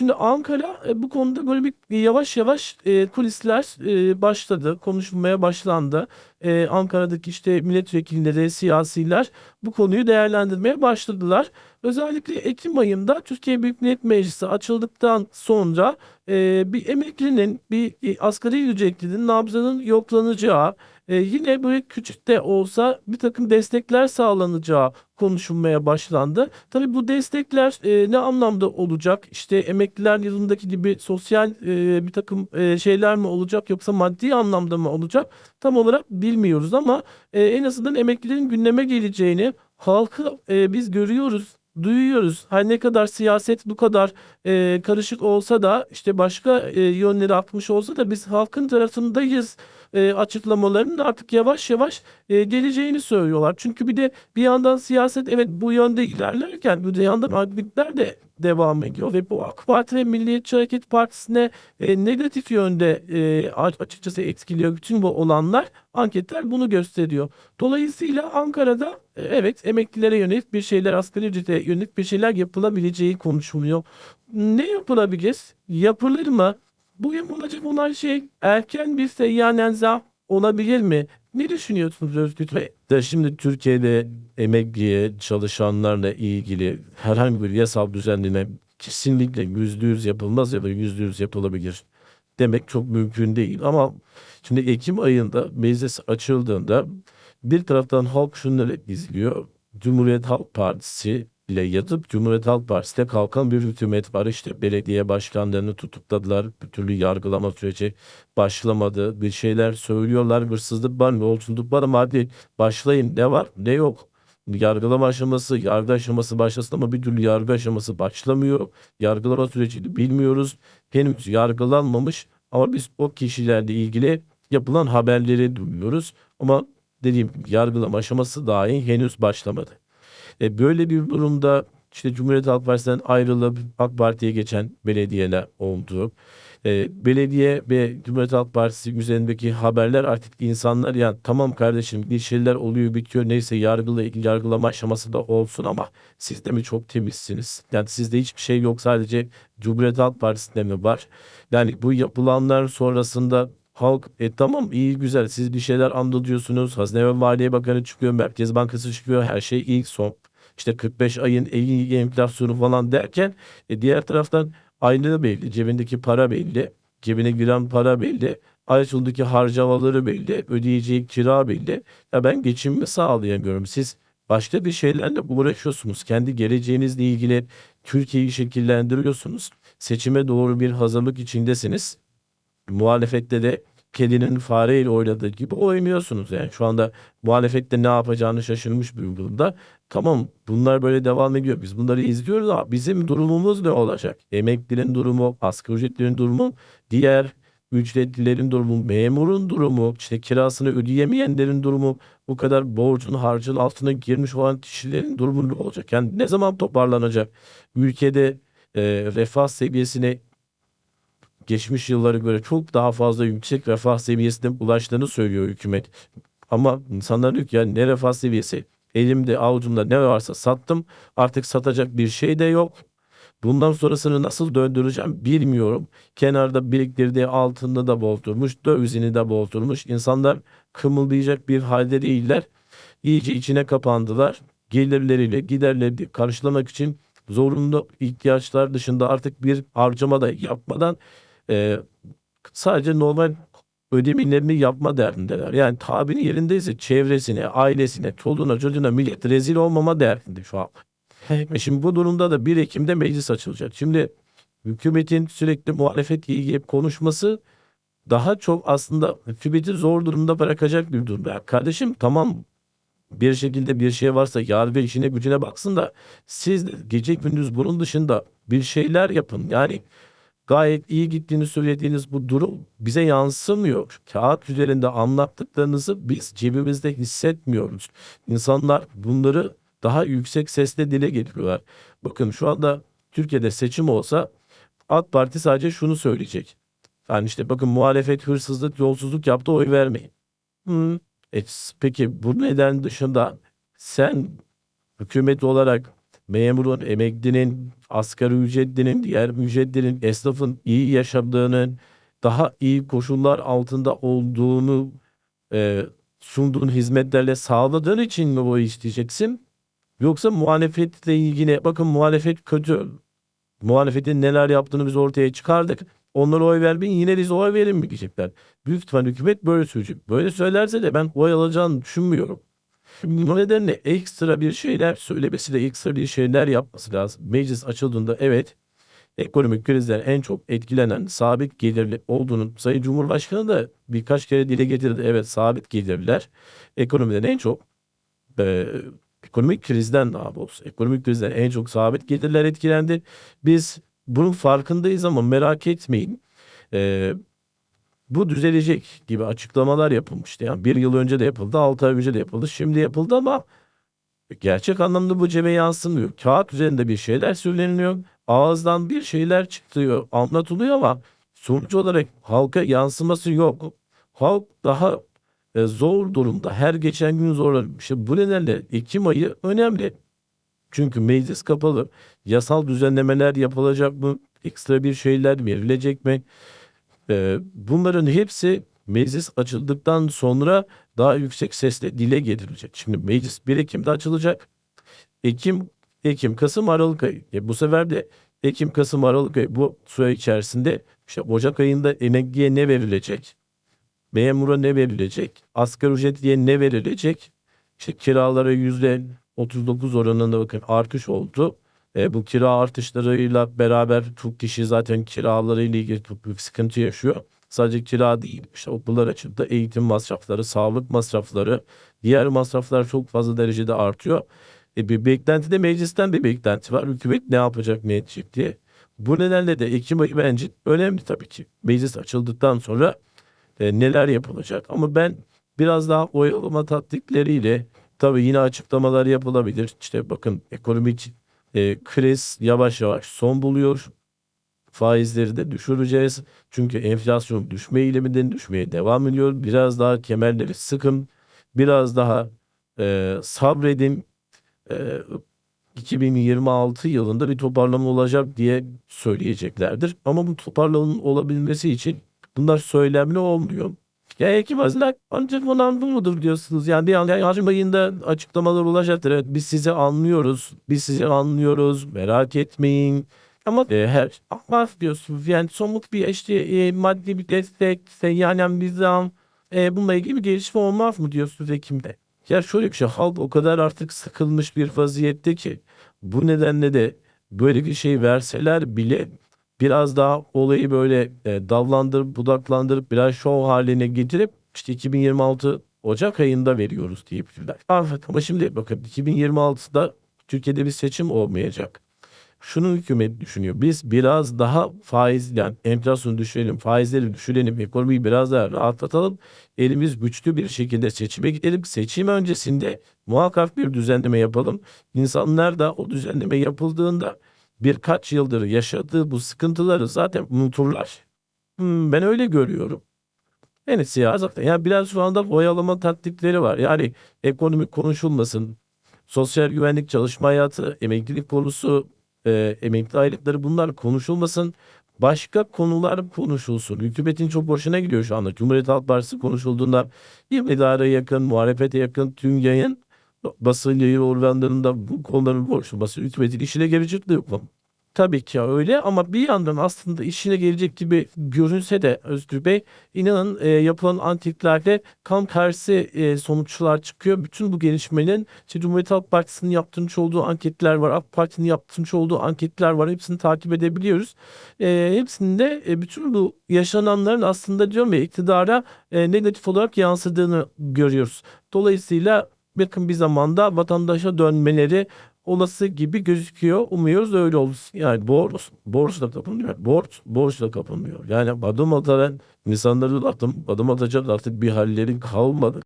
Şimdi Ankara e, bu konuda böyle bir yavaş yavaş e, kulisler e, başladı, konuşulmaya başlandı. E, Ankara'daki işte milletvekilleri, siyasiler bu konuyu değerlendirmeye başladılar. Özellikle Ekim ayında Türkiye Büyük Millet Meclisi açıldıktan sonra e, bir emeklinin, bir e, asgari ücretlinin nabzının yoklanacağı, e, yine böyle küçük de olsa bir takım destekler sağlanacağı konuşulmaya başlandı. Tabii bu destekler e, ne anlamda olacak? İşte emekliler yılındaki gibi sosyal e, bir takım e, şeyler mi olacak yoksa maddi anlamda mı olacak? Tam olarak bilmiyoruz ama e, en azından emeklilerin gündeme geleceğini halkı e, biz görüyoruz duyuyoruz. Her ne kadar siyaset bu kadar e, karışık olsa da işte başka e, yönleri atmış olsa da biz halkın tarafındayız e, açıklamalarının artık yavaş yavaş e, geleceğini söylüyorlar. Çünkü bir de bir yandan siyaset evet bu yönde ilerlerken bir yandan aktiviteler de devam ediyor ve bu AK Parti ve Milliyetçi Hareket Partisi'ne e, negatif yönde e, açıkçası etkiliyor bütün bu olanlar. Anketler bunu gösteriyor. Dolayısıyla Ankara'da e, evet emeklilere yönelik bir şeyler, asgari ücrete yönelik bir şeyler yapılabileceği konuşuluyor. Ne yapılabilir? Yapılır mı? Bu yapılacak olan şey erken bir seyyanen zam olabilir mi? Ne düşünüyorsunuz Özgür Bey? De şimdi Türkiye'de emekliye çalışanlarla ilgili herhangi bir yasal düzenleme kesinlikle yüzde yüz yapılmaz ya da yüzde yüz yapılabilir demek çok mümkün değil. Ama şimdi Ekim ayında meclis açıldığında bir taraftan halk şunları izliyor. Cumhuriyet Halk Partisi ile yatıp Cumhuriyet Halk Partisi'ne kalkan bir hükümet var. İşte belediye başkanlarını tutukladılar. Bir türlü yargılama süreci başlamadı. Bir şeyler söylüyorlar. Hırsızlık var, yolsuzluk var ama hadi başlayın. Ne var ne yok. Yargılama aşaması, yargı aşaması başlasın ama bir türlü yargı aşaması başlamıyor. Yargılama sürecini bilmiyoruz. Henüz yargılanmamış ama biz o kişilerle ilgili yapılan haberleri duyuyoruz. Ama dediğim yargılama aşaması dahi henüz başlamadı. E, böyle bir durumda işte Cumhuriyet Halk Partisi'nden ayrılıp AK Parti'ye geçen belediyeler oldu. E, belediye ve Cumhuriyet Halk Partisi üzerindeki haberler artık insanlar ya tamam kardeşim bir şeyler oluyor bitiyor neyse yargıla, yargılama aşaması da olsun ama siz de mi çok temizsiniz? Yani sizde hiçbir şey yok sadece Cumhuriyet Halk Partisi'nde mi var? Yani bu yapılanlar sonrasında Halk e tamam iyi güzel siz bir şeyler anlatıyorsunuz. Hazine ve Maliye Bakanı çıkıyor, Merkez Bankası çıkıyor. Her şey ilk son. İşte 45 ayın iyi enflasyonu falan derken e, diğer taraftan aynı belli. Cebindeki para belli. Cebine giren para belli. Ay sonundaki harcamaları belli. Ödeyeceği kira belli. Ya ben geçimimi sağlayamıyorum. Siz başka bir şeylerle uğraşıyorsunuz. Kendi geleceğinizle ilgili Türkiye'yi şekillendiriyorsunuz. Seçime doğru bir hazırlık içindesiniz muhalefette de kedinin fareyle oynadığı gibi oynuyorsunuz. Yani şu anda muhalefette ne yapacağını şaşırmış bir durumda. Tamam bunlar böyle devam ediyor. Biz bunları izliyoruz ama bizim durumumuz ne olacak? Emeklinin durumu, asgari ücretlerin durumu, diğer ücretlilerin durumu, memurun durumu, işte kirasını ödeyemeyenlerin durumu, bu kadar borcun harcın altına girmiş olan kişilerin durumu ne olacak? Yani ne zaman toparlanacak? Ülkede e, refah seviyesine geçmiş yıllara göre çok daha fazla yüksek refah seviyesine ulaştığını söylüyor hükümet. Ama insanlar diyor ki ya ne refah seviyesi? Elimde avucumda ne varsa sattım. Artık satacak bir şey de yok. Bundan sonrasını nasıl döndüreceğim bilmiyorum. Kenarda biriktirdiği altını da bozdurmuş, dövizini de bozdurmuş. İnsanlar kımıldayacak bir halde değiller. İyice içine kapandılar. Gelirleriyle giderleri karşılamak için zorunlu ihtiyaçlar dışında artık bir harcama da yapmadan e, sadece normal ödemelerini yapma derdindeler. Yani tabiri yerindeyse çevresine, ailesine, çoluğuna, çocuğuna millet rezil olmama derdinde şu an. E Şimdi bu durumda da 1 Ekim'de meclis açılacak. Şimdi hükümetin sürekli muhalefetle ilgili konuşması daha çok aslında hükümeti zor durumda bırakacak bir durum. Yani kardeşim tamam bir şekilde bir şey varsa yargı işine gücüne baksın da siz gece gündüz bunun dışında bir şeyler yapın. Yani gayet iyi gittiğini söylediğiniz bu durum bize yansımıyor. Kağıt üzerinde anlattıklarınızı biz cebimizde hissetmiyoruz. İnsanlar bunları daha yüksek sesle dile getiriyorlar. Bakın şu anda Türkiye'de seçim olsa AK Parti sadece şunu söyleyecek. Yani işte bakın muhalefet hırsızlık, yolsuzluk yaptı oy vermeyin. Hı. E, peki bu neden dışında sen hükümet olarak memurun, emeklinin, asgari ücretlinin, diğer ücretlerin, esnafın iyi yaşadığının, daha iyi koşullar altında olduğunu e, sunduğun hizmetlerle sağladığın için mi o isteyeceksin? Yoksa muhalefetle ilgili bakın muhalefet kötü. Muhalefetin neler yaptığını biz ortaya çıkardık. Onlara oy vermeyin yine biz oy verin mi diyecekler. Büyük ihtimal hükümet böyle söyleyecek. Böyle söylerse de ben oy alacağını düşünmüyorum. Bu nedenle ekstra bir şeyler söylemesi de ekstra bir şeyler yapması lazım. Meclis açıldığında evet ekonomik krizden en çok etkilenen sabit gelirli olduğunu Sayın Cumhurbaşkanı da birkaç kere dile getirdi. Evet sabit gelirler ekonomiden en çok e, ekonomik krizden daha doğrusu ekonomik krizden en çok sabit gelirler etkilendi. Biz bunun farkındayız ama merak etmeyin. E, bu düzelecek gibi açıklamalar yapılmıştı. Yani bir yıl önce de yapıldı, altı ay önce de yapıldı, şimdi yapıldı ama gerçek anlamda bu cebe yansımıyor. Kağıt üzerinde bir şeyler söyleniliyor, ağızdan bir şeyler çıkıyor, anlatılıyor ama sonuç olarak halka yansıması yok. Halk daha e, zor durumda, her geçen gün zorlanıyor. İşte bu nedenle Ekim ayı önemli. Çünkü meclis kapalı. Yasal düzenlemeler yapılacak mı? Ekstra bir şeyler verilecek mi? Ee, bunların hepsi meclis açıldıktan sonra daha yüksek sesle dile getirilecek. Şimdi meclis 1 Ekim'de açılacak. Ekim, Ekim, Kasım, Aralık ayı. E bu sefer de Ekim, Kasım, Aralık ayı bu süre içerisinde işte Ocak ayında emekliye ne verilecek? Memura ne verilecek? Asgari ücretliye ne verilecek? İşte kiralara yüzde 39 oranında bakın artış oldu. E, bu kira artışlarıyla beraber çok kişi zaten kiralarıyla ilgili çok büyük sıkıntı yaşıyor. Sadece kira değil, işte okullar açıldı, eğitim masrafları, sağlık masrafları, diğer masraflar çok fazla derecede artıyor. E, bir beklenti de meclisten bir beklenti var. Hükümet ne yapacak, ne edecek diye. Bu nedenle de Ekim ayı bence önemli tabii ki. Meclis açıldıktan sonra e, neler yapılacak. Ama ben biraz daha oyalama taktikleriyle tabii yine açıklamalar yapılabilir. İşte bakın ekonomik e, kriz yavaş yavaş son buluyor. Faizleri de düşüreceğiz. Çünkü enflasyon düşme eğiliminden düşmeye devam ediyor. Biraz daha kemerleri sıkın. Biraz daha e, sabredin. E, 2026 yılında bir toparlama olacak diye söyleyeceklerdir. Ama bu toparlamanın olabilmesi için bunlar söylemli olmuyor. Ya Ekim Haziran ancak olan bu mudur diyorsunuz. Yani bir anda Haziran ayında açıklamalar olacaktır. Evet biz sizi anlıyoruz. Biz sizi anlıyoruz. Merak etmeyin. Ama e, her ama diyorsunuz yani somut bir işte e, maddi bir destek yani bizden e, bununla ilgili bir gelişme olmaz mı diyorsunuz Ekim'de? Ya şöyle bir şey halk o kadar artık sıkılmış bir vaziyette ki bu nedenle de böyle bir şey verseler bile biraz daha olayı böyle e, dallandırıp budaklandırıp biraz şov haline getirip işte 2026 Ocak ayında veriyoruz diyebilirler. Evet ama şimdi bakın 2026'da Türkiye'de bir seçim olmayacak. Şunu hükümet düşünüyor. Biz biraz daha faiz yani enflasyonu düşürelim, faizleri düşürelim, ekonomiyi biraz daha rahatlatalım. Elimiz güçlü bir şekilde seçime gidelim. Seçim öncesinde muhakkak bir düzenleme yapalım. İnsanlar da o düzenleme yapıldığında birkaç yıldır yaşadığı bu sıkıntıları zaten unuturlar. Hmm, ben öyle görüyorum. Yani siyaset yani biraz şu anda oyalama taktikleri var. Yani ekonomi konuşulmasın, sosyal güvenlik çalışma hayatı, emeklilik konusu, e, emekli aylıkları bunlar konuşulmasın. Başka konular konuşulsun. Hükümetin çok hoşuna gidiyor şu anda. Cumhuriyet Halk Partisi konuşulduğunda iktidara yakın, muhalefete yakın tüm yayın basın yayın organlarında bu konuların konuşulması hükümetin işine gelecek de yok mu? Tabii ki öyle ama bir yandan aslında işine gelecek gibi görünse de Özgür Bey inanın e, yapılan anketlerde tam tersi e, sonuçlar çıkıyor. Bütün bu gelişmenin işte Cumhuriyet Halk Partisi'nin yaptırmış olduğu anketler var. AK Parti'nin yaptırmış olduğu anketler var. Hepsini takip edebiliyoruz. E, hepsinde e, bütün bu yaşananların aslında diyorum ya iktidara e, negatif olarak yansıdığını görüyoruz. Dolayısıyla yakın bir zamanda vatandaşa dönmeleri olası gibi gözüküyor. Umuyoruz öyle olur. Yani borç, borç da kapanıyor. Borç, borç da kapanıyor. Yani adım ataran insanların adım, adım atacak artık bir hallerin kalmadı.